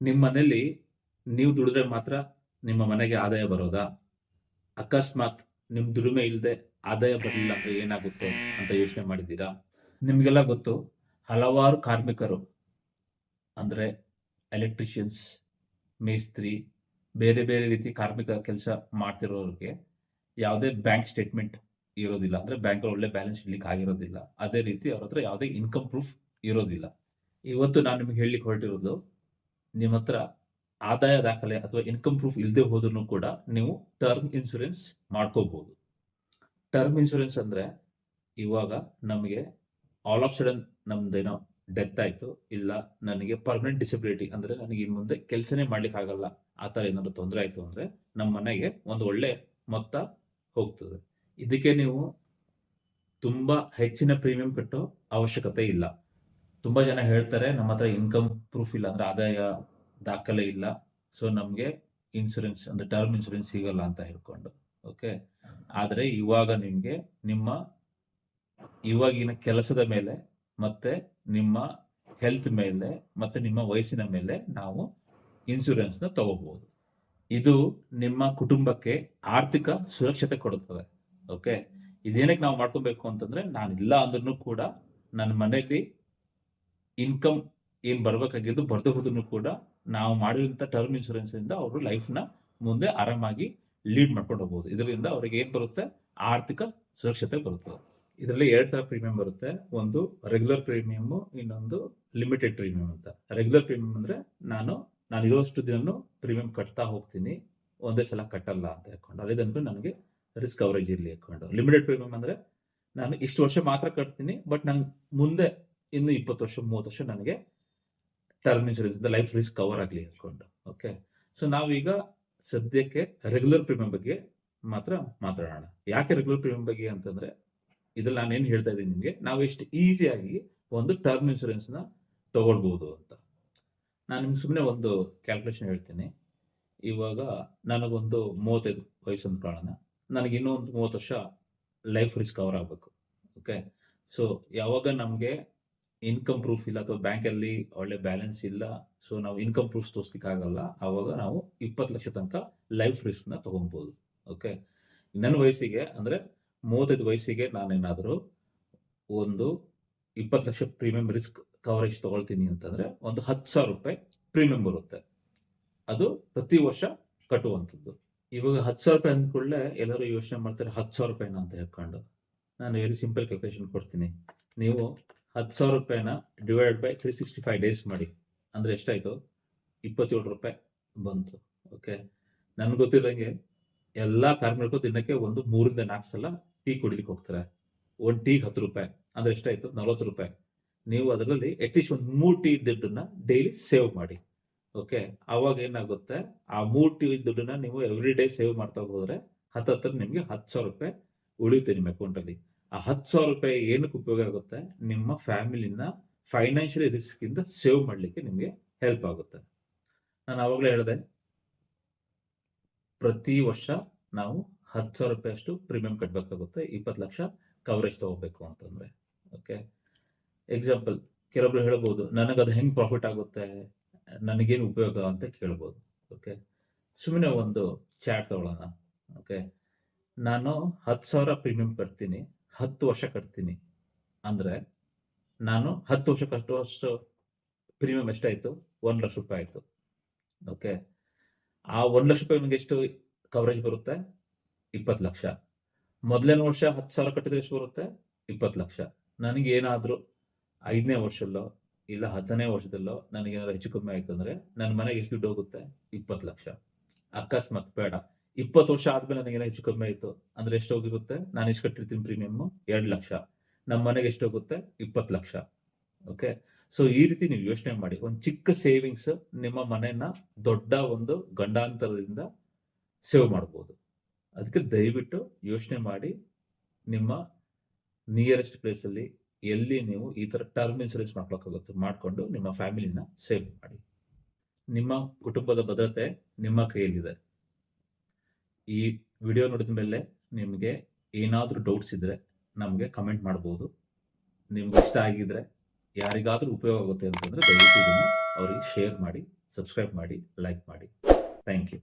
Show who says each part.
Speaker 1: ನಿಮ್ಮ ಮನೆಯಲ್ಲಿ ನೀವು ದುಡಿದ್ರೆ ಮಾತ್ರ ನಿಮ್ಮ ಮನೆಗೆ ಆದಾಯ ಬರೋದಾ? ಅಕಸ್ಮಾತ್ ನಿಮ್ ದುಡಿಮೆ ಇಲ್ಲದೆ ಆದಾಯ ಬರಲಿಲ್ಲ ಅಂದ್ರೆ ಏನಾಗುತ್ತೆ ಅಂತ ಯೋಚನೆ ಮಾಡಿದ್ದೀರಾ? ನಿಮ್ಗೆಲ್ಲ ಗೊತ್ತು, ಹಲವಾರು ಕಾರ್ಮಿಕರು, ಅಂದ್ರೆ ಎಲೆಕ್ಟ್ರಿಷಿಯನ್ಸ್ ಮೇಸ್ತ್ರಿ, ಬೇರೆ ಬೇರೆ ರೀತಿ ಕಾರ್ಮಿಕ ಕೆಲಸ ಮಾಡ್ತಿರೋರಿಗೆ ಯಾವುದೇ ಬ್ಯಾಂಕ್ ಸ್ಟೇಟ್ಮೆಂಟ್ ಇರೋದಿಲ್ಲ. ಅಂದ್ರೆ ಬ್ಯಾಂಕ್ ಒಳ್ಳೆ ಬ್ಯಾಲೆನ್ಸ್ ಇಡ್ಲಿಕ್ಕೆ ಆಗಿರೋದಿಲ್ಲ. ಅದೇ ರೀತಿ ಅವ್ರ ಹತ್ರ ಯಾವುದೇ ಇನ್ಕಮ್ ಪ್ರೂಫ್ ಇರೋದಿಲ್ಲ. ಇವತ್ತು ನಾನು ನಿಮ್ಗೆ ಹೇಳಲಿಕ್ಕೆ ಹೊರಟಿರೋದು ನಿಮ್ಮ ಹತ್ರ ಆದಾಯ ದಾಖಲೆ ಅಥವಾ ಇನ್ಕಮ್ ಪ್ರೂಫ್ ಇಲ್ಲದೆ ಹೋದ್ರೂ ಕೂಡ ನೀವು ಟರ್ಮ್ ಇನ್ಶೂರೆನ್ಸ್ ಮಾಡ್ಕೋಬಹುದು ಟರ್ಮ್ ಇನ್ಶೂರೆನ್ಸ್ ಅಂದ್ರೆ ಇವಾಗ ನಮಗೆ ಆಲ್ ಆಫ್ ಸಡನ್ ನಮ್ದೇನೋ ಡೆತ್ ಆಯ್ತು, ಇಲ್ಲ ನನಗೆ ಪರ್ಮನೆಂಟ್ ಡಿಸಬಿಲಿಟಿ ಅಂದ್ರೆ ನನಗೆ ಇನ್ ಮುಂದೆ ಕೆಲಸನೇ ಮಾಡ್ಲಿಕ್ಕೆ ಆಗಲ್ಲ ಆ ತರ ಏನಾದ್ರು ತೊಂದರೆ ಆಯ್ತು ಅಂದ್ರೆ ನಮ್ಮ ಮನೆಗೆ ಒಂದು ಒಳ್ಳೆ ಮೊತ್ತ ಹೋಗ್ತದೆ. ಇದಕ್ಕೆ ನೀವು ತುಂಬಾ ಹೆಚ್ಚಿನ ಪ್ರೀಮಿಯಂ ಕಟ್ಟೋ ಅವಶ್ಯಕತೆ ಇಲ್ಲ. ತುಂಬಾ ಜನ ಹೇಳ್ತಾರೆ, ನಮ್ಮ ಹತ್ರ ಇನ್ಕಮ್ ಪ್ರೂಫ್ ಇಲ್ಲ ಅಂದ್ರೆ ಆದಾಯ ದಾಖಲೆ ಇಲ್ಲ. ಸೊ ನಮ್ಗೆ ಇನ್ಸೂರೆನ್ಸ್ ಅಂದ್ರೆ ಟರ್ಮ್ ಇನ್ಸೂರೆನ್ಸ್ ಸಿಗಲ್ಲ ಅಂತ ಹೇಳ್ಕೊಂಡು ಓಕೆ ಆದ್ರೆ ಇವಾಗ ನಿಮ್ಗೆ ನಿಮ್ಮ ಇವಾಗಿನ ಕೆಲಸದ ಮೇಲೆ ಮತ್ತೆ ನಿಮ್ಮ ಹೆಲ್ತ್ ಮೇಲೆ ಮತ್ತೆ ನಿಮ್ಮ ವಯಸ್ಸಿನ ಮೇಲೆ ನಾವು ಇನ್ಸೂರೆನ್ಸ್ನ ತಗೋಬಹುದು. ಇದು ನಿಮ್ಮ ಕುಟುಂಬಕ್ಕೆ ಆರ್ಥಿಕ ಸುರಕ್ಷತೆ ಕೊಡುತ್ತದೆ ಓಕೆ ಇದೇನಕ್ಕೆ ನಾವು ಮಾಡ್ಕೋಬೇಕು ಅಂತಂದ್ರೆ ನಾನು ಇಲ್ಲ ಅಂದ್ರೂ ಕೂಡ ನನ್ನ ಮನೆಯಲ್ಲಿ ಇನ್ಕಮ್ ಏನ್ ಬರ್ಬೇಕಾಗಿದ್ದು ಬರ್ದೇ ಕೂಡ ನಾವು ಮಾಡಿರುವಂತ ಟರ್ಮ್ ಇನ್ಶೂರೆನ್ಸ್ ಇಂದ ಅವರು ಲೈಫ್ನ ಮುಂದೆ ಆರಾಮಾಗಿ ಲೀಡ್ ಮಾಡ್ಕೊಂಡು ಹೋಗ್ಬೋದು. ಇದರಿಂದ ಅವರಿಗೆ ಏನ್ ಬರುತ್ತೆ? ಆರ್ಥಿಕ ಸುರಕ್ಷತೆ ಬರುತ್ತೆ. ಇದರಲ್ಲಿ ಎರಡ್ ತರ ಪ್ರೀಮಿಯಂ ಬರುತ್ತೆ. ಒಂದು ರೆಗ್ಯುಲರ್ ಪ್ರೀಮಿಯಂ ಇನ್ನೊಂದು ಲಿಮಿಟೆಡ್ ಪ್ರೀಮಿಯಂ ಅಂತ. ರೆಗ್ಯುಲರ್ ಪ್ರೀಮಿಯಂ ಅಂದ್ರೆ ನಾನು ನಾನು ಇರೋಷ್ಟು ದಿನನೂ ಪ್ರೀಮಿಯಂ ಕಟ್ತಾ ಹೋಗ್ತೀನಿ. ಒಂದೇ ಸಲ ಕಟ್ಟಲ್ಲ ಅಂತ ಹೇಳ್ಕೊಂಡು. ಅದೇ ನನಗೆ ರಿಸ್ಕ್ ಕವರೇಜ್ ಇರಲಿ ಹೇಳ್ಕೊಂಡು. ಲಿಮಿಟೆಡ್ ಪ್ರೀಮಿಯಂ ಅಂದ್ರೆ ನಾನು ಇಷ್ಟು ವರ್ಷ ಮಾತ್ರ ಕಟ್ತೀನಿ ಬಟ್ ನಂಗೆ ಮುಂದೆ ಇನ್ನು ಇಪ್ಪತ್ತು ವರ್ಷ, ಮೂವತ್ತು ವರ್ಷ ನನಗೆ ಟರ್ಮ್ ಇನ್ಶೂರೆನ್ಸ್ ಇಂದ ಲೈಫ್ ರಿಸ್ಕ್ ಕವರ್ ಆಗಲಿ ಅಂದ್ಕೊಂಡು ಓಕೆ ಸೊ ನಾವೀಗ ಸದ್ಯಕ್ಕೆ ರೆಗ್ಯುಲರ್ ಪ್ರೀಮಿಯಂ ಬಗ್ಗೆ ಮಾತ್ರ ಮಾತಾಡೋಣ. ಯಾಕೆ ರೆಗ್ಯುಲರ್ ಪ್ರೀಮಿಯಂ ಬಗ್ಗೆ ಅಂತಂದ್ರೆ, ಇದ್ರಲ್ಲಿ ನಾನು ಏನು ಹೇಳ್ತಾ ಇದ್ದೀನಿ ನಿಮಗೆ, ನಾವು ಎಷ್ಟು ಈಸಿಯಾಗಿ ಒಂದು ಟರ್ಮ್ ಇನ್ಶೂರೆನ್ಸ್ನ ತಗೊಳ್ಬಹುದು ಅಂತ. ನಾನು ನಿಮ್ಗೆ ಸುಮ್ಮನೆ ಒಂದು ಕ್ಯಾಲ್ಕುಲೇಷನ್ ಹೇಳ್ತೀನಿ. ಇವಾಗ ನನಗೊಂದು ಮೂವತ್ತೈದು ವಯಸ್ಸು ಅಂದ್ಕೊಳ್ಳೋಣ ನನಗೆ ಇನ್ನೂ ಒಂದು ಮೂವತ್ತು ವರ್ಷ ಲೈಫ್ ರಿಸ್ಕ್ ಕವರ್ ಆಗಬೇಕು ಓಕೆ ಸೊ ಯಾವಾಗ ನಮಗೆ ಇನ್ಕಮ್ ಪ್ರೂಫ್ ಇಲ್ಲ ಅಥವಾ ಬ್ಯಾಂಕಲ್ಲಿ ಒಳ್ಳೆ ಬ್ಯಾಲೆನ್ಸ್ ಇಲ್ಲ ಸೊ ನಾವು ಇನ್ಕಮ್ ಪ್ರೂಫ್ ತೋರಿಸ್ಲಿಕ್ಕೆ ಆಗಲ್ಲ ಆವಾಗ ನಾವು ಇಪ್ಪತ್ತು ಲಕ್ಷ ತನಕ ಲೈಫ್ ರಿಸ್ಕ್ನ ತಗೊಬಹುದು ಓಕೆ ನನ್ನ ವಯಸ್ಸಿಗೆ ಅಂದ್ರೆ ಮೂವತ್ತೈದು ವಯಸ್ಸಿಗೆ ನಾನೇನಾದರೂ ಒಂದು ಇಪ್ಪತ್ತು ಲಕ್ಷ ಪ್ರೀಮಿಯಂ ರಿಸ್ಕ್ ಕವರೇಜ್ ತಗೊಳ್ತೀನಿ ಅಂತಂದ್ರೆ ಒಂದು ಹತ್ತು ಸಾವಿರ ರೂಪಾಯಿ ಪ್ರೀಮಿಯಂ ಬರುತ್ತೆ. ಅದು ಪ್ರತಿ ವರ್ಷ ಕಟ್ಟುವಂಥದ್ದು. ಇವಾಗ ಹತ್ತು ಸಾವಿರ ರೂಪಾಯಿ ಅಂದ್ಕೊಳ್ಳೆ ಎಲ್ಲರೂ ಯೋಚನೆ ಮಾಡ್ತಾರೆ ಹತ್ತು ಸಾವಿರ ರೂಪಾಯಿನ ಅಂತ ಹೇಳ್ಕೊಂಡು. ನಾನು ವೆರಿ ಸಿಂಪಲ್ ಕ್ಯಾಲ್ಕುಲೇಷನ್ ಕೊಡ್ತೀನಿ. ನೀವು ಹತ್ತು ಸಾವಿರ ರೂಪಾಯಿನ divide by three sixty five days ಮಾಡಿ. ಅಂದ್ರೆ ಎಷ್ಟಾಯಿತು? ಇಪ್ಪತ್ತೇಳು ರೂಪಾಯಿ ಬಂತು. ಓಕೆ ನನ್ಗೆ ಗೊತ್ತಿರೋಂಗೆ ಎಲ್ಲ ಕಾರ್ಮಿಕರು ದಿನಕ್ಕೆ ಒಂದು ಮೂರಿಂದ ನಾಲ್ಕು ಸಲ ಟೀ ಕುಡಿಲಿಕ್ಕೆ ಹೋಗ್ತಾರೆ. ಒಂದು ಟೀಗೆ ಹತ್ತು ರೂಪಾಯಿ. ಅಂದ್ರೆ ಎಷ್ಟಾಯಿತು? ನಲವತ್ತು ರೂಪಾಯಿ. ನೀವು ಅದರಲ್ಲಿ ಅಟ್ಲೀಸ್ಟ್ ಒಂದು ಮೂರು ಟೀ ದುಡ್ಡನ್ನ ಡೈಲಿ ಸೇವ್ ಮಾಡಿ. ಓಕೆ ಅವಾಗ ಏನಾಗುತ್ತೆ? ಆ ಮೂರು ಟೀ ದುಡ್ಡನ್ನ ನೀವು ಎವ್ರಿ ಡೇ ಸೇವ್ ಮಾಡ್ತಾ ಹೋದ್ರೆ ಹತ್ತತ್ರ ನಿಮಗೆ ಹತ್ತು ಸಾವಿರ ರೂಪಾಯಿ ಉಳಿಯುತ್ತೆ ನಿಮ್ಮ ಅಕೌಂಟಲ್ಲಿ ಆ ಹತ್ತು ಸಾವಿರ ರೂಪಾಯಿ ಏನಕ್ಕೆ ಉಪಯೋಗ ಆಗುತ್ತೆ? ನಿಮ್ಮ ಫ್ಯಾಮಿಲಿನ ಫೈನಾನ್ಷಿಯಲ್ ರಿಸ್ಕ್ ಇಂದ ಸೇವ್ ಮಾಡಲಿಕ್ಕೆ ನಿಮಗೆ ಹೆಲ್ಪ್ ಆಗುತ್ತೆ. ನಾನು ಆವಾಗಲೇ ಹೇಳಿದೆ, ಪ್ರತಿ ವರ್ಷ ನಾವು ಹತ್ತು ಸಾವಿರ ರೂಪಾಯಿ ಅಷ್ಟು ಪ್ರೀಮಿಯಂ ಕಟ್ಟಬೇಕಾಗುತ್ತೆ ಇಪ್ಪತ್ತು ಲಕ್ಷ ಕವರೇಜ್ ತಗೋಬೇಕು ಅಂತಂದ್ರೆ. ಓಕೆ? ಎಕ್ಸಾಂಪಲ್ ಕೆಲವೊಬ್ರು ಹೇಳ್ಬೋದು, ನನಗೆ ಅದು ಹೆಂಗ್ ಪ್ರಾಫಿಟ್ ಆಗುತ್ತೆ? ನನಗೇನು ಉಪಯೋಗ? ಅಂತ ಕೇಳ್ಬೋದು. ಓಕೆ? ಸುಮ್ಮನೆ ಒಂದು ಚಾಟ್ ತಗೊಳ್ಳೋಣ. ಓಕೆ? ನಾನು ಹತ್ತು ಸಾವಿರ ಪ್ರೀಮಿಯಂ ಕಟ್ತೀನಿ. ಹತ್ತು ವರ್ಷ ಕಟ್ತೀನಿ. ಅಂದ್ರೆ ನಾನು ಹತ್ತು ವರ್ಷ ಕಟ್ಟುವಷ್ಟು ಪ್ರೀಮಿಯಂ ಎಷ್ಟಾಯಿತು ಒಂದು ಲಕ್ಷ ರೂಪಾಯಿ ಆಯ್ತು. ಓಕೆ ಆ ಒಂದು ಲಕ್ಷ ರೂಪಾಯಿ ನಿಮಗೆ ಎಷ್ಟು ಕವರೇಜ್ ಬರುತ್ತೆ? ಇಪ್ಪತ್ತು ಲಕ್ಷ. ಮೊದಲನೇ ವರ್ಷ ಹತ್ತು ಸಾವಿರ ಕಟ್ಟಿದ್ರೆ ಎಷ್ಟು ಬರುತ್ತೆ? ಇಪ್ಪತ್ತು ಲಕ್ಷ. ನನಗೆ ಏನಾದರೂ ಐದನೇ ವರ್ಷದಲ್ಲೋ ಇಲ್ಲ ಹತ್ತನೇ ವರ್ಷದಲ್ಲೋ ನನಗೆ ಏನಾದ್ರು ಹೆಚ್ಚು ಕಮ್ಮಿ ಆಯ್ತು ಅಂದ್ರೆ ನನ್ನ ಮನೆಗೆ ಎಷ್ಟು ದುಡ್ಡು ಹೋಗುತ್ತೆ? ಇಪ್ಪತ್ತು ಲಕ್ಷ. ಅಕಸ್ಮಾತ್ ಬೇಡ. ಇಪ್ಪತ್ತು ವರ್ಷ ಆದ್ಮೇಲೆ ನನಗೆ ಹೆಚ್ಚು ಕಮ್ಮಿ ಆಯ್ತು. ಅಂದ್ರೆ ಎಷ್ಟು ಹೋಗಿರುತ್ತೆ? ನಾನು ಎಷ್ಟು ಕಟ್ಟಿರ್ತೀನಿ ಪ್ರೀಮಿಯಮ್ ಎರಡು ಲಕ್ಷ. ನಮ್ಮ ಮನೆಗೆ ಎಷ್ಟು ಹೋಗುತ್ತೆ? ಇಪ್ಪತ್ತು ಲಕ್ಷ. ಓಕೆ ಸೊ ಈ ರೀತಿ ನೀವು ಯೋಚನೆ ಮಾಡಿ. ಒಂದು ಚಿಕ್ಕ ಸೇವಿಂಗ್ಸ್ ನಿಮ್ಮ ಮನೆಯನ್ನ ದೊಡ್ಡ ಒಂದು ಗಂಡಾಂತರದಿಂದ ಸೇವ್ ಮಾಡ್ಬೋದು. ಅದಕ್ಕೆ ದಯವಿಟ್ಟು ಯೋಚನೆ ಮಾಡಿ ನಿಮ್ಮ ನಿಯರೆಸ್ಟ್ ಪ್ಲೇಸಲ್ಲಿ ಎಲ್ಲಿ ನೀವು ಈ ತರ ಟರ್ಮ್ ಇನ್ಸೂರೆನ್ಸ್ ಮಾಡ್ಕೊಳಕ್ಕಾಗುತ್ತೆ ಮಾಡಿಕೊಂಡು ನಿಮ್ಮ ಫ್ಯಾಮಿಲಿನ ಸೇವ್ ಮಾಡಿ. ನಿಮ್ಮ ಕುಟುಂಬದ ಭದ್ರತೆ ನಿಮ್ಮ ಕೈಯಲ್ಲಿದೆ. ಈ ವಿಡಿಯೋ ನೋಡಿದ ಮೇಲೆ ನಿಮಗೆ ಏನಾದರೂ ಡೌಟ್ಸ್ ಇದ್ದರೆ ನಮಗೆ ಕಮೆಂಟ್ ಮಾಡ್ಬೋದು. ನಿಮ್ಗೆ ಇಷ್ಟ ಆಗಿದ್ರೆ ಯಾರಿಗಾದರೂ ಉಪಯೋಗ ಆಗುತ್ತೆ ಅಂತಂದರೆ ದಯವಿಟ್ಟು ಇದನ್ನು ಅವರಿಗೆ ಶೇರ್ ಮಾಡಿ ಸಬ್ಸ್ಕ್ರೈಬ್ ಮಾಡಿ ಲೈಕ್ ಮಾಡಿ. Thank you